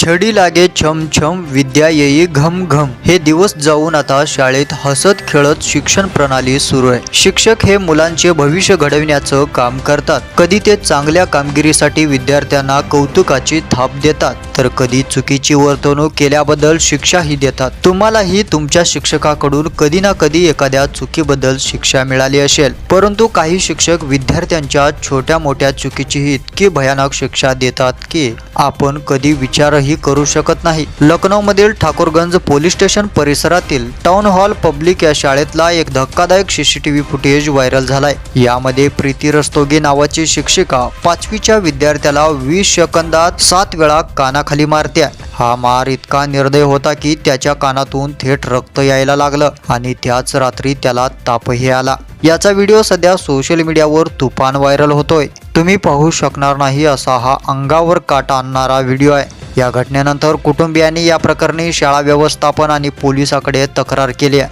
छडी लागे छम छम विद्या येई घम घम. हे दिवस जाऊन आता शाळेत हसत खेळत शिक्षण प्रणाली सुरू आहे. शिक्षक हे मुलांचे भविष्य घडविण्याचं काम करतात. कधी ते चांगल्या कामगिरीसाठी विद्यार्थ्यांना कौतुकाची थाप देतात तर कधी चुकीची वर्तणूक केल्याबद्दल शिक्षाही देतात. तुम्हालाही तुमच्या शिक्षकाकडून कधी ना कधी एखाद्या चुकीबद्दल शिक्षा मिळाली असेल. परंतु काही शिक्षक विद्यार्थ्यांच्या छोट्या मोठ्या चुकीचीही इतकी भयानक शिक्षा देतात की आपण कधी विचारही करू शकत नाही. लखनौमधील ठाकूरगंज पोलीस स्टेशन परिसरातील टाउन हॉल पब्लिक या शाळेतला एक धक्कादायक सीसीटीव्ही फुटेज व्हायरल झालाय. यामध्ये प्रीती रस्तोगी नावाची शिक्षिका पाचवीच्या विद्यार्थ्याला वीस सेकंदात सात वेळा कानाखाली मारते हा मार इतका निर्दय होता की त्याच्या कानातून थेट रक्त यायला लागलं आणि त्याच रात्री त्याला तापही आला. याचा व्हिडिओ सध्या सोशल मीडियावर तुफान व्हायरल होतोय. तुम्ही पाहू शकणार नाही असा हा अंगावर काटा आणणारा व्हिडिओ आहे. या घटनेनंतर कुटुंबियांनी या प्रकरणी शाळा व्यवस्थापन आणि पोलिसाकडे तक्रार केली आहे.